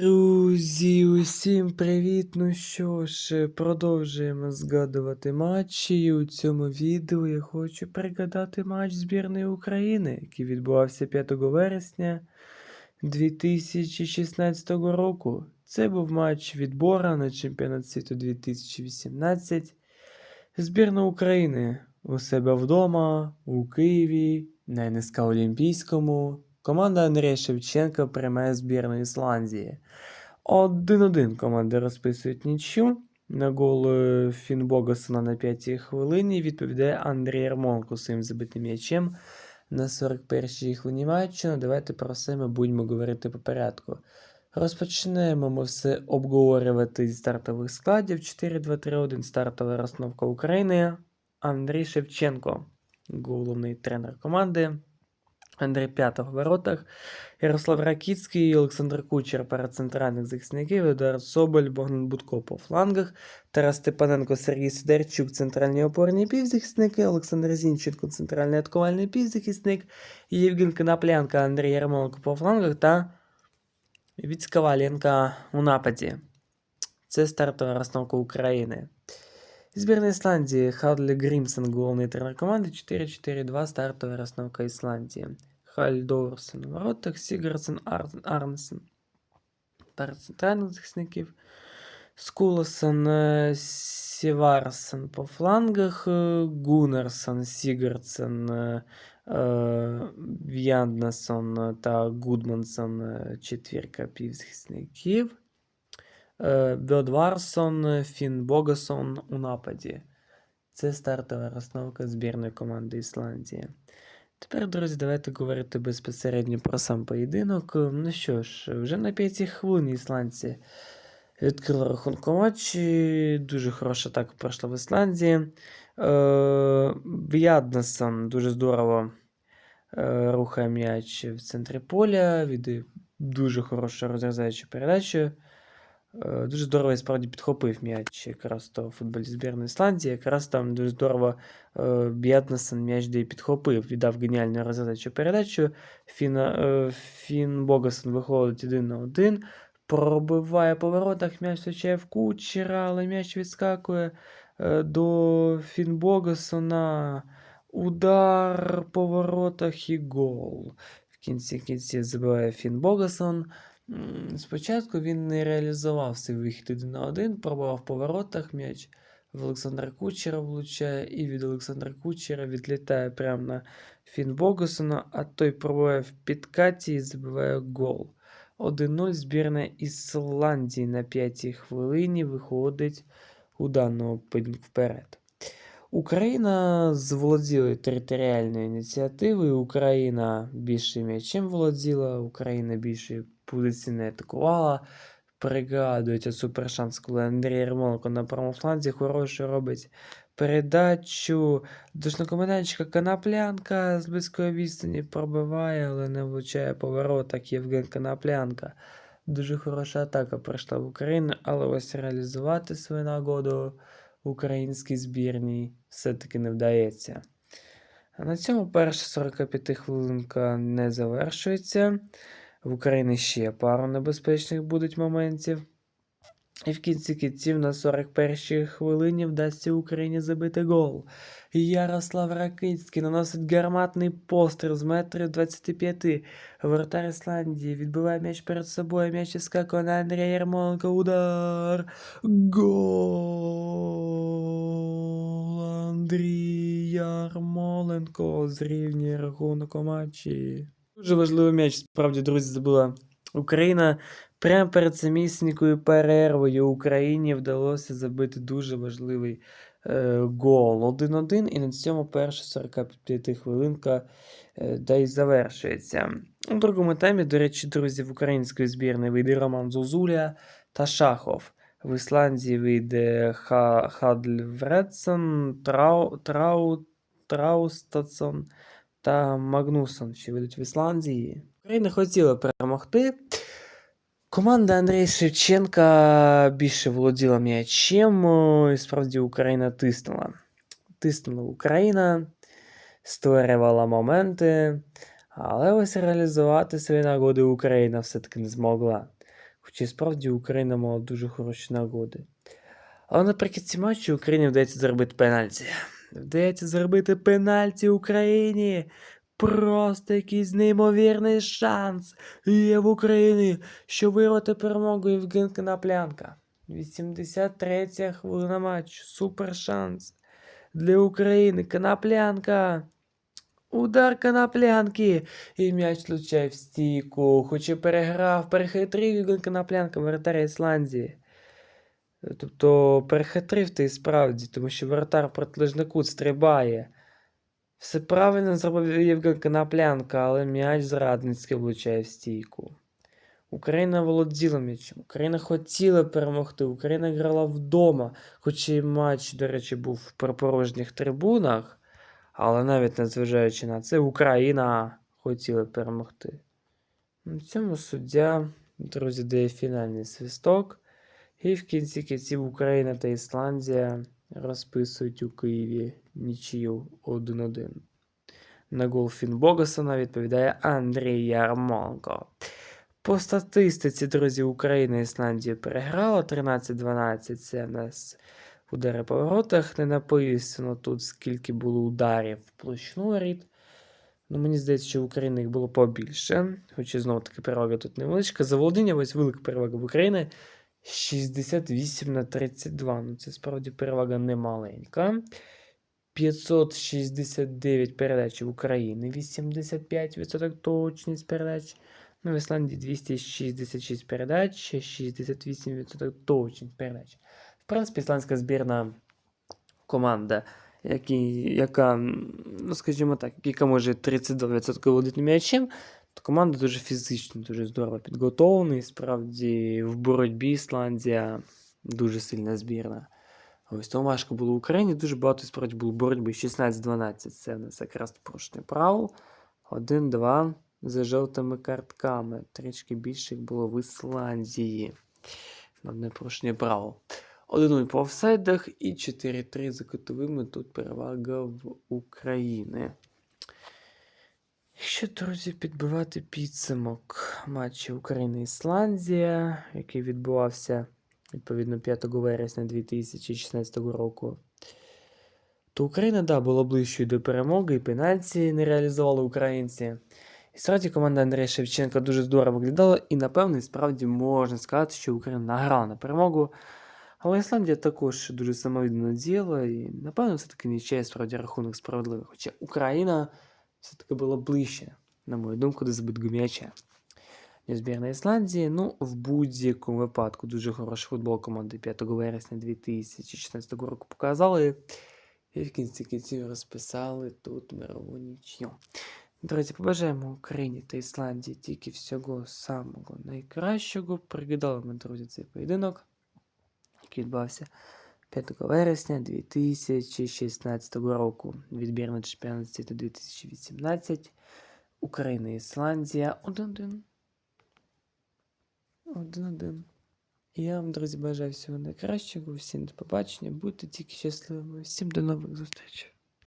Друзі, усім привіт! Ну що ж, продовжуємо згадувати матчі. І у цьому відео я хочу пригадати матч збірної України, який відбувався 5 вересня 2016 року. Це був матч відбора на чемпіонат світу 2018. Збірна України у себе вдома, у Києві, на НСК Олімпійському. Команда Андрія Шевченка приймає збірну Ісландії. 1-1 команди розписують нічю. На гол е, Фін Богасона на 5-й хвилині відповідає Андрій Ярмонко своїм забитим м'ячем на 41-й хвилині матчу. Ну, давайте про все ми будемо говорити по порядку. Розпочнемо ми все обговорювати зі стартових складів. 4-2-3-1 стартова розстановка України. Андрій Шевченко, головний тренер команди. Андрій П'ятов в воротах, Ярослав Ракіцький, Олександр Кучер перед центральних захисників, Едуард Соболь, Богдан Будко по флангах, Тарас Степаненко, Сергій Сидорчук, центральні опорні півзахисники, Олександр Зінченко, центральний атакувальний півзахисник, Євген Коноплянка, Андрій Ярмоленко по флангах та Віць Коваленко у нападі. Це стартова розстановка України. Збірна Ісландії Хадлі Грімсон, головний тренер команди 4-4-2, стартова розстановка Ісландії. Халь Доурсен у воротах, Сігерсен Ар- Арнсен. Пара центральних захисників. Скуласен, е, Сіварсен по флангах, е, Гуннерсон, Сігерсен, е, е, В'янднасон та Гудмансон е, четвірка півзахисників. Е, Бьодварсон, Фін Богасон у нападі. Це стартова розстановка збірної команди Ісландії. Тепер, друзі, давайте говорити безпосередньо про сам поєдинок. Ну що ж, вже на п'ятій хвилині ісландці відкрили рахунку матчі. Дуже хороша атака пройшла в Ісландії. Е, В'яднасон дуже здорово е, рухає м'яч в центрі поля, віддає дуже хорошу розрізаючу передачу. Е, Дуже здорово і справді підхопив м'яч якраз то футболіст збірної Ісландії. Якраз там дуже здорово е, Б'ятнесен м'яч де підхопив, віддав геніальну роздачу передачу. Фін, е, Фін Богасен виходить один на один, пробиває по воротах, м'яч влучає в кучера, але м'яч відскакує до Фін Богасона. Удар по воротах і гол. В кінці кінці забиває Фін Богасон. Спочатку він не реалізував свій вихід один на один, пробував по воротах м'яч. В Олександра Кучера влучає, і від Олександра Кучера відлітає прямо на Фін Богасона, а той пробуває в підкаті і забиває гол. 1-0 збірна Ісландії на п'ятій хвилині виходить у даному поєдинку вперед. Україна зволоділа територіальною ініціативою. Україна більше м'ячем володіла, Україна більше позицій не атакувала. Пригадується супершанс, коли Андрій Ярмоленко на правому фланзі хороше робить передачу. Дошнокомендантчика Коноплянка з близької відстані пробиває, але не влучає по воротах Євген Коноплянка. Дуже хороша атака пройшла в Україну, але ось реалізувати свою нагоду українській збірній все-таки не вдається. На цьому перша 45 хвилинка не завершується. В Україні ще пару небезпечних будуть моментів. І в кінці кінців на 41-й хвилині вдасться Україні забити гол. Ярослав Ракицький наносить гарматний постріл з метрів 25. Воротар Ісландії відбиває м'яч перед собою. М'яч іскакує на Андрія Ярмоленка. Удар. Гол. Андрій Ярмоленко зрівнює рахунок у матчі. Дуже важливий м'яч, справді, друзі, забула Україна. Прямо перед самісінькою перервою Україні вдалося забити дуже важливий е, гол 1-1, і на цьому перша 45 хвилинка е, да й завершується. У другому таймі, до речі, друзі, в української збірної вийде Роман Зозуля та Шахов. В Ісландії вийде Ха, Хадльвредсон, Трау, Трау, Траустатсон та Магнусон, що вийдуть в Ісландії. Україна хотіла перемогти. Команда Андрія Шевченка більше володіла м'ячем, і справді Україна тиснула. Тиснула Україна, створювала моменти, але ось реалізувати свої нагоди Україна все-таки не змогла. Хоча справді Україна мала дуже хороші нагоди. Але наприкінці матчу Україні вдається заробити пенальті. Вдається заробити пенальті Україні. Просто якийсь неймовірний шанс є в Україні, що вирвати перемогу Євген Коноплянка. 83 хвилина матчу. Супер шанс для України. Коноплянка. Удар коноплянки. І м'яч влучає в стійку. Хоч і переграв, перехитрив Євген Коноплянка, воротаря Ісландії. Тобто перехитрив ти і справді, тому що воротар кут стрибає. Все правильно зробив Євген Коноплянка, але м'яч зрадницьки влучає в стійку. Україна володіла м'ячем, Україна хотіла перемогти, Україна грала вдома, хоч і матч, до речі, був в припорожніх трибунах, але навіть незважаючи на це, Україна хотіла перемогти. На цьому суддя, друзі, дає фінальний свисток. І в кінці кінців Україна та Ісландія розписують у Києві нічию 1-1. На гол Фінбогасона відповідає Андрій Ярмонко. По статистиці, друзі, Україна і Ісландія переграла 13-12. Це в нас удари по воротах. Не написано тут, скільки було ударів в площину воріт. Ну, мені здається, що в України їх було побільше. Хоча знову таки перевага тут невеличка. За володіння ось велика перевага в України. 68 на 32. Ну, це справді перевага немаленька. 569 передач в Україні, 85% точність передач. Ну, в Ісландії 266 передач, 68% точність передач. В принципі, ісландська збірна команда, які, яка, ну, скажімо так, яка може 32% володіти м'ячем, команда дуже фізично, дуже здорово підготовлена. І справді в боротьбі Ісландія дуже сильна збірна. Ось тому важко було в Україні. Дуже багато справді було боротьби. 16-12 це в нас якраз порушення правил. 1-2 за жовтими картками. Трішки більше їх було в Ісландії. Одне порушення правил. 1-0 по офсайдах і 4-3 за кутовими. Тут перевага в України. Якщо, друзі, підбивати підсумок матчу України-Ісландія, який відбувався відповідно 5 вересня 2016 року, то Україна, да, була ближчою до перемоги, і пенальті не реалізували українці. І справді команда Андрія Шевченка дуже здорово виглядала, і, напевно, і справді можна сказати, що Україна награла на перемогу. Але Ісландія також дуже самовіддано діяла, і, напевно, все-таки нічия справді рахунок справедливий. Хоча Україна все-таки була ближче, на мою думку, до збитку м'яча. Ніж збірна Ісландії. Ну, в будь-якому випадку дуже хороший футбол команди 5 вересня 2016 року показали. І в кінці кінців розписали тут мирову нічю. Друзі, побажаємо Україні та Ісландії тільки всього самого найкращого. Пригадали ми, друзі, цей поєдинок, який відбувався 5 вересня 2016 року. Відбірний чемпіонат світу 2018. Україна Ісландія 1-1. 1-1. Я вам, друзі, бажаю всього найкращого. Всім до побачення. Будьте тільки щасливими. Всім до нових зустрічей.